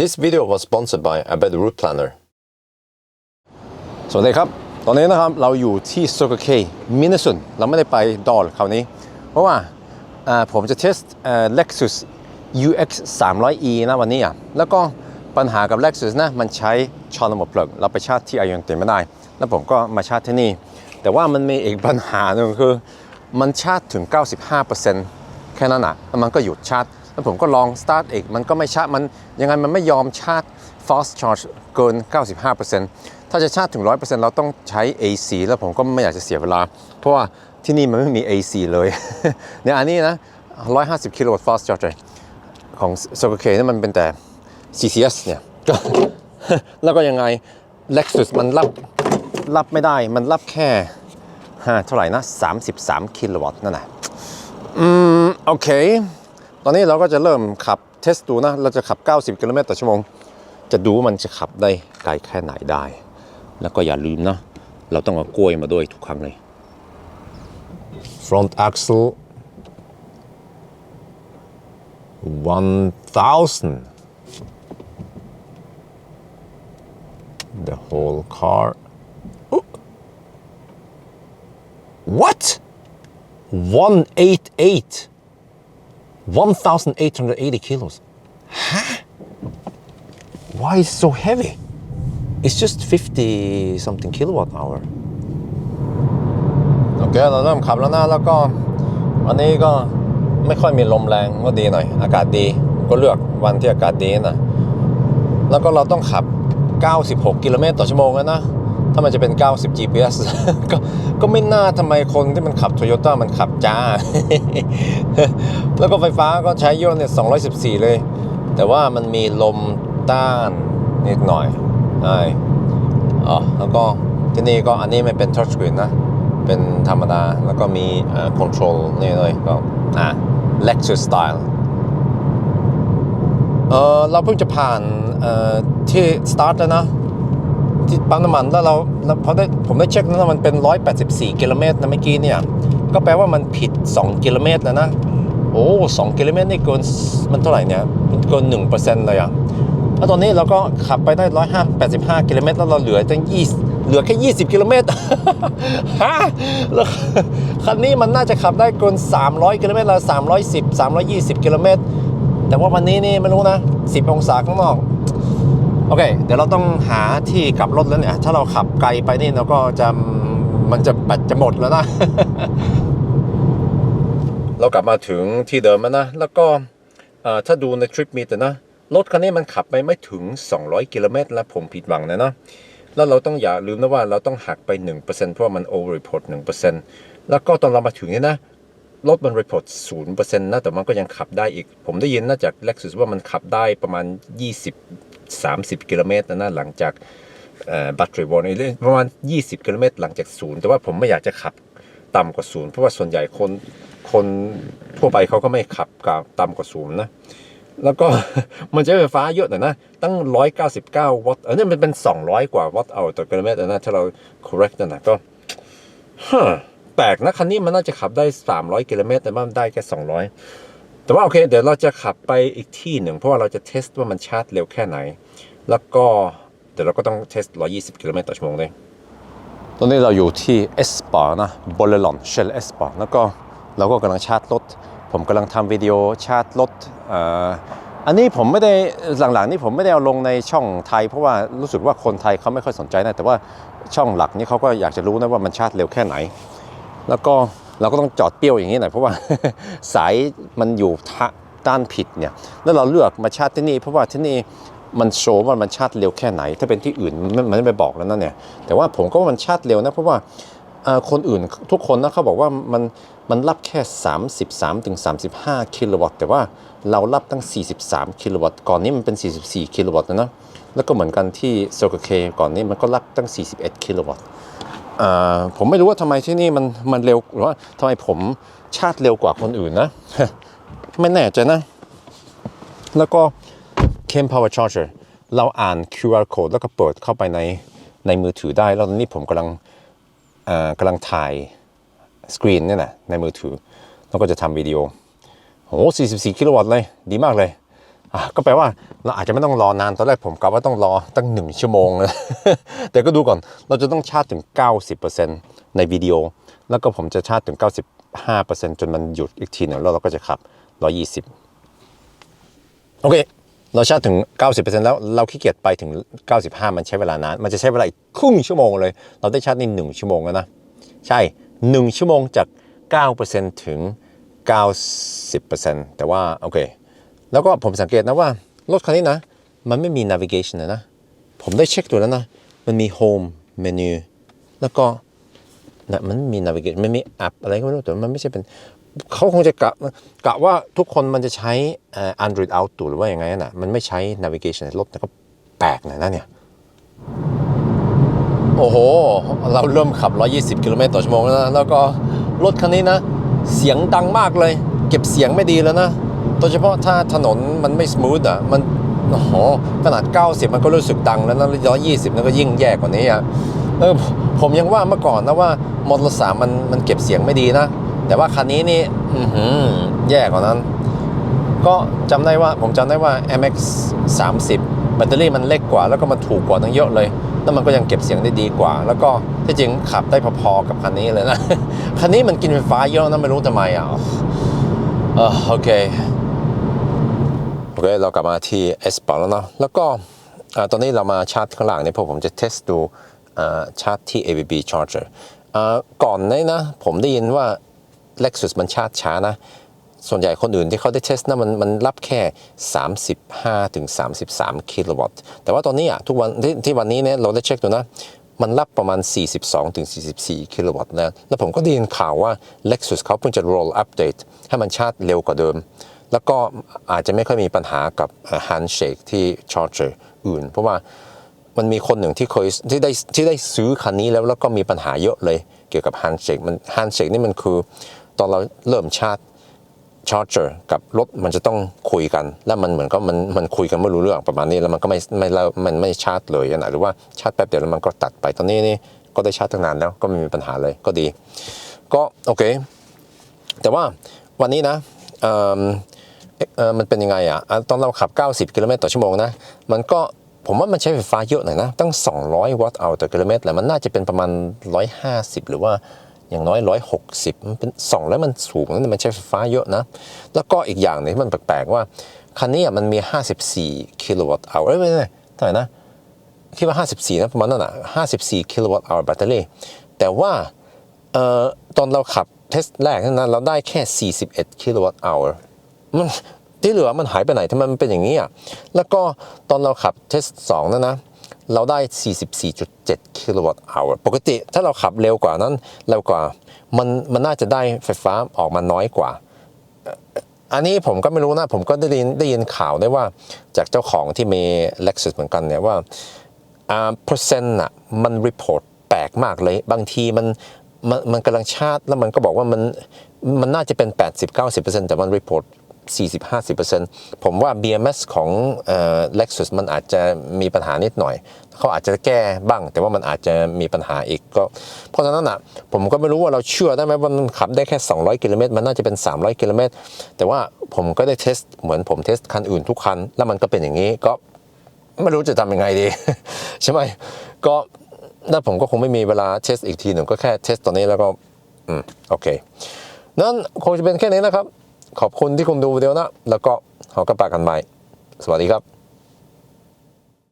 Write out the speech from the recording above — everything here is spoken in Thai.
This video was sponsored by a better route planner. สวัสดีครับ ตอนนี้นะครับเราอยู่ที่ Circle K มินเนสุนเราไม่ได้ไปดอลคราวนี้ เพราะว่าผมจะเทสอบ Lexus UX 300e นะวันนี้อะ แล้วก็ปัญหากับ Lexus นะมันใช้ชอนระบบเพลิงเราไปชาร์จที่ไอายังเต็มไม่ได้ แล้วผมก็มาชาร์จที่นี่ แต่ว่ามันมีอีกปัญหาหนึ่งคือ มันชาร์จถึง 95%แค่นั้นอะแล้วมันก็หยุดชาร์จ แล้วผมก็ลอง start อีกมันก็ไม่ชาร์จมันยังไงมันไม่ยอมชาร์จ fast charge เกิน 95%ถ้าจะชาร์จถึง 100%เราต้องใช้ AC แล้วผมก็ไม่อยากจะเสียเวลา เพราะว่าที่นี่มันไม่มี AC เลยเนี่ยอันนี้นะ 150 กิโลวัตต์ fast charger ของ Circle K นี่มันเป็นแต่ CCS เนี่ยแล้วก็ยังไง Lexus มันรับรับไม่ได้มันรับแค่เท่าไหร่นะ 33 กิโลวัตต์นั่นแหละอืมโอเค ตอนนี้เราก็จะเริ่มขับเทสดูนะ เราจะขับ 90กิโลเมตรต่อชั่วโมง จะดูว่ามันจะขับได้ไกลแค่ไหนได้ แล้วก็อย่าลืมนะ เราต้องเอากล้วยมาด้วยทุกครั้งเลย Front axle 1000. The whole car. oh. What? 188. 1880 kilos. Huh? Why is it so heavy? It's just 50 something kilowatt hour. โอเคเราเริ่มขับแล้วนะแล้วก็วันนี้ก็ไม่ค่อยมีลมแรงก็ดีหน่อย อากาศดีก็เลือกวันที่อากาศดีนะแล้วก็เราต้องขับ 96 กิโลเมตรต่อชั่วโมงแล้วนะ ถ้ามันจะเป็น 90 GPS ก็ก็ไม่น่าทำไมคนที่มันขับโตโยต้ามันขับจ้า แล้วก็ไฟฟ้าก็ใช้ยนต์เนี่ย214 เลย แต่ว่ามันมีลมต้านนิดหน่อยใช่อ๋อแล้วก็ที่นี่ก็อันนี้ไม่เป็น touch screen นะ เป็นธรรมดา แล้วก็มีเอ่อ control นี่เลยก็อะ Lexus style เออเราเพิ่งจะผ่านเอ่อที่ start แล้วนะ ที่ปั๊มน้ำมันแล้วเราพอได้ผมได้เช็คแล้วมันเป็น 184 กิโลเมตรนะเมื่อกี้เนี่ย ก็แปลว่ามันผิด 2 กิโลเมตรแล้วนะ โอ้2กิโลเมตรนี่เกินมันเท่าไหร่เนี่ยมันเกิน1%เลยอะแล้วตอนนี้เราก็ขับไปได้185กิโลเมตรแล้วเราเหลือตั้ง20เหลือแค่20กิโลเมตรฮะแล้วคันนี้มันน่าจะขับได้เกิน300กิโลเมตรละ310 320กิโลเมตรแต่ว่าวันนี้นี่ไม่รู้นะ10องศาข้างนอก โอเค เดี๋ยวเราต้องหาที่กลับรถแล้วเนี่ย ถ้าเราขับไกลไปนี่เราก็จะมันจะแบตจะหมดแล้วนะ เรากลับมาถึงที่เดิมแล้วนะ แล้วก็ถ้าดูในทริปมีแต่นะ รถคันนี้มันขับไปไม่ถึง 200 กิโลเมตรแล้วผมผิดหวังนะเนาะแล้วเราต้องอย่าลืมนะว่าเราต้องหักไป 1%เพราะว่ามัน over report 1%แล้วก็ตอนเรามาถึงนี่นะรถมัน report 0%นะแต่มันก็ยังขับได้อีก ผมได้ยินนะจาก Lexus ว่ามันขับได้ประมาณ 20 30 กิโลเมตรนะนะหลังจากบัตเตอรี่วอร์นี่ประมาณ 20 กิโลเมตรหลังจากศูนย์แต่ว่าผมไม่อยากจะขับต่ำกว่าศูนย์เพราะว่าส่วนใหญ่คนคนทั่วไปเขาก็ไม่ขับกับต่ำกว่าศูนย์นะแล้วก็มันใช้ไฟฟ้าเยอะหน่อยนะ ตั้ง 199 วัตต์อันนี้มันเป็น 200 กว่าวัตต์เอาต่อกิโลเมตรนะถ้าเรา correct นั่นะก็แปลกนะคันนี้มันน่าจะขับได้ 300 กิโลเมตรแต่ว่ามันได้แค่ 200 แต่ว่าโอเค เดี๋ยวเราจะขับไปอีกที่หนึ่ง เพราะว่าเราจะเทสว่ามันชาร์จเร็วแค่ไหน แล้วก็เดี๋ยวเราก็ต้องเทส 120 กิโลเมตรต่อชั่วโมงเลยตอนนี้เราอยู่ที่เอสปานะบอลลอนเชลเอสปาแล้วก็เราก็กำลังชาร์จรถ ผมกำลังทำวิดีโอชาร์จรถอันนี้ผมไม่ได้หลังๆนี่ผมไม่ได้เอาลงในช่องไทย เพราะว่ารู้สึกว่าคนไทยเขาไม่ค่อยสนใจนะแต่ว่าช่องหลักนี่เขาก็อยากจะรู้นะว่ามันชาร์จเร็วแค่ไหน แล้วก็ เราก็ต้องจอดเปรี้ยวอย่างนี้หน่อยเพราะว่าสายมันอยู่ทะด้านผิดเนี่ยแล้วเราเลือกมาชาร์จที่นี่เพราะว่าที่นี่มันโชว์ว่ามันชาร์จเร็วแค่ไหน ถ้าเป็นที่อื่นมันไม่ไปบอกแล้วนั่นเนี่ยแต่ว่าผมก็ว่ามันชาร์จเร็วนะเพราะว่าคนอื่นทุกคนนะเขาบอกว่ามันมันรับแค่ 33ถึง35 กิโลวัตต์ แต่ว่าเรารับตั้ง 43 กิโลวัตต์ ก่อนนี้มันเป็น 44 กิโลวัตต์นะนะแล้วก็เหมือนกันที่ Circle K ก่อนนี้มันก็รับตั้ง 41 กิโลวัตต์ ผมไม่รู้ว่าทำไมที่นี่มันมันเร็วหรือว่าทำไมผมชาติเร็วกว่าคนอื่นนะ ไม่แน่ใจนะ แล้วก็ Cam Power Charger เราอ่าน QR code แล้วก็เปิดเข้าไปในในมือถือได้ แล้วตอนนี้ผมกำลังกำลังถ่ายสกรีนเนี่ยนะในมือถือ แล้วก็จะทำวิดีโอ้โห44 กิโลวัตต์เลย ดีมากเลย ก็แปลว่าเราอาจจะไม่ต้องรอนานตอนแรกผมกะว่าต้องรอตั้งหนึ่งชั่วโมงนะแต่ก็ดูก่อนเราจะต้องชาร์จถึง 90%ในวิดีโอ แล้วก็ผมจะชาร์จถึง 95%จนมันหยุดอีกทีหนึ่งแล้วเราก็จะขับ 120 โอเค เราชาร์จถึง 90%แล้วเราขี้เกียจไปถึง 95 มันใช้เวลานาน มันจะใช้เวลาอีกครึ่งชั่วโมงเลย เราได้ชาร์จในหนึ่งชั่วโมงแล้วนะ ใช่ 1 ชั่วโมงจาก 9%ถึง 90%แต่ว่าโอเค แล้วก็ผมสังเกตนะว่า รถคันนี้นะ มันไม่มี navigation นะ ผมได้เช็คดูแล้วนะ มันมี home menu แล้วก็นะมันมี navigation มันมีแอปอะไรก็ไม่รู้แต่มันไม่ใช่เป็นเขาคงจะกะกะว่าทุกคนมันจะใช้เอ่อ Android Auto หรือว่าอย่างไงน่ะ มันไม่ใช้ navigation ในรถแต่ก็แปลกหน่อยนะเนี่ย โอ้โห เราเริ่มขับ 120 กิโลเมตรต่อชั่วโมงแล้วนะ แล้วก็รถคันนี้นะ เสียงดังมากเลย เก็บเสียงไม่ดีแล้วนะ โดยเฉพาะถ้าถนนมันไม่สมูทอะมันโอ้โหขนาด 90 มันก็รู้สึกดังแล้วนะ120นั่นก็ยิ่งแย่กว่านี้อะเออผมยังว่าเมื่อก่อนนะว่ามอเตอร์สามมันมันเก็บเสียงไม่ดีนะ แต่ว่าคันนี้นี่อือแย่กว่านั้น ก็จำได้ว่าผมจำได้ว่า MX 30 แบตเตอรี่มันเล็กกว่า แล้วก็มันถูกกว่าตั้งเยอะเลยแล้วมันก็ยังเก็บเสียงได้ดีกว่า แล้วก็ที่จริงขับได้พอๆกับคันนี้เลยนะ คันนี้มันกินไฟฟ้าเยอะนะไม่รู้ทำไมอะ เออโอเคโอเค เรากลับมาที่ S ปแล้วเนาะแล้วก็อตอนนี้เรามาชาร์จข้างหลังเนี่ยพราะผมจะเทสดูอ่าชาร์จที่ ABB charger ก่อนนี้นะ ผมได้ยินว่า Lexus มันชาร์จช้านะ ส่วนใหญ่คนอื่นที่เขาได้เทสนะมันมันรับแค่ 35ถึง33 กิโลวัตต์ แต่ว่าตอนนี้อะทุกวันที่ที่วันนี้เนี่ยเราได้เช็คดูนะ มันรับประมาณ 42-44 กิโลวัตต์นะแล้วผมก็ได้ยินข่าวว่า Lexus เขาเพิ่งจะ roll update ให้มันชาร์จเร็วกว่าเดิม แล้วก็อาจจะไม่ค่อยมีปัญหากับ handshake ที่ charger อื่น เพราะว่ามันมีคนหนึ่งที่เคยที่ได้ที่ได้ซื้อคันนี้แล้วแล้วก็มีปัญหาเยอะเลย เกี่ยวกับ handshake มัน handshake นี่มันคือตอนเราเริ่มชาร์จ ชาร์จเจอร์กับรถมันจะต้องคุยกัน แล้วมันเหมือนก็มันมันคุยกันไม่รู้เรื่องประมาณนี้แล้วมันก็ไม่ไม่แล้วมันไม่ชาร์จเลยนะหรือว่าชาร์จแป๊บเดียวแล้วมันก็ตัดไปตอนนี้นี่ก็ได้ชาร์จตั้งนานแล้วก็ไม่มีปัญหาเลยก็ดี ก็โอเค แต่ว่าวันนี้นะเอิ่มเอ่อมันเป็นยังไงอะอะตอนเราขับ 90 กิโลเมตรต่อชั่วโมงนะมันก็ผมว่ามันใช้ไฟฟ้าเยอะหน่อยนะ ตั้ง 200 วัตต์เอาต่อกิโลเมตรแหละมันน่าจะเป็นประมาณ 150 หรือว่า อย่างน้อย 160มันเป็น2แล้วมันสูงนะมันใช้ไฟฟ้าเยอะนะ แล้วก็อีกอย่างหนึงที่มันแปลกๆว่า คันนี้มันมี 54 กิโลวัตต์เอาเอ้ยไม่ไม่เท่าไหร่นะ คิดว่า 54 นะประมาณนั้นอะ54 กิโลวัตต์ hour แบตเตอรี่ แต่ว่าเอ่อตอนเราขับเทสแรกนั้นนะเราได้แค่ 41 กิโลวัตต์ hour มันที่เหลือมันหายไปไหนทำไมมันเป็นอย่างนี้อะแล้วก็ตอนเราขับเทสสองนั่นนะ เราได้ 44.7 กิโลวัตต์ hour ปกติถ้าเราขับเร็วกว่านั้นเร็วกว่ามันมันน่าจะได้ไฟฟ้าออกมาน้อยกว่า อันนี้ผมก็ไม่รู้นะ ผมก็ได้ยินได้ยินข่าวได้ว่าจากเจ้าของที่มี Lexus เหมือนกันเนี่ยว่าอ่าเปอร์เซ็นต์อะมันรีพอร์ตแปลกมากเลย บางทีมันมันมันกำลังชาร์จแล้วมันก็บอกว่ามันมันน่าจะเป็น 80-90%แต่มันรีพอร์ต 40-50%ผมว่า BMS ของเอ่อ Lexus มันอาจจะมีปัญหานิดหน่อย เขาอาจจะแก้บ้าง แต่ว่ามันอาจจะมีปัญหาอีกก็ เพราะฉะนั้นอะผมก็ไม่รู้ว่าเราเชื่อได้ไหมว่ามันขับได้แค่ 200 กิโลเมตร มันน่าจะเป็น 300 กิโลเมตร แต่ว่าผมก็ได้เทสเหมือนผมเทสคันอื่นทุกคัน แล้วมันก็เป็นอย่างนี้ก็ไม่รู้จะทำยังไงดี ใช่ไหมก็นั่นผมก็คงไม่มีเวลาเทสอีกทีหนึ่งก็แค่เทสตอนนี้แล้วก็อืมโอเค นั้นคงจะเป็นแค่นี้นะครับ ขอบคุณที่คุณดูวิดีโอนะ แล้วก็ขอกลับปากกันใหม่ สวัสดีครับ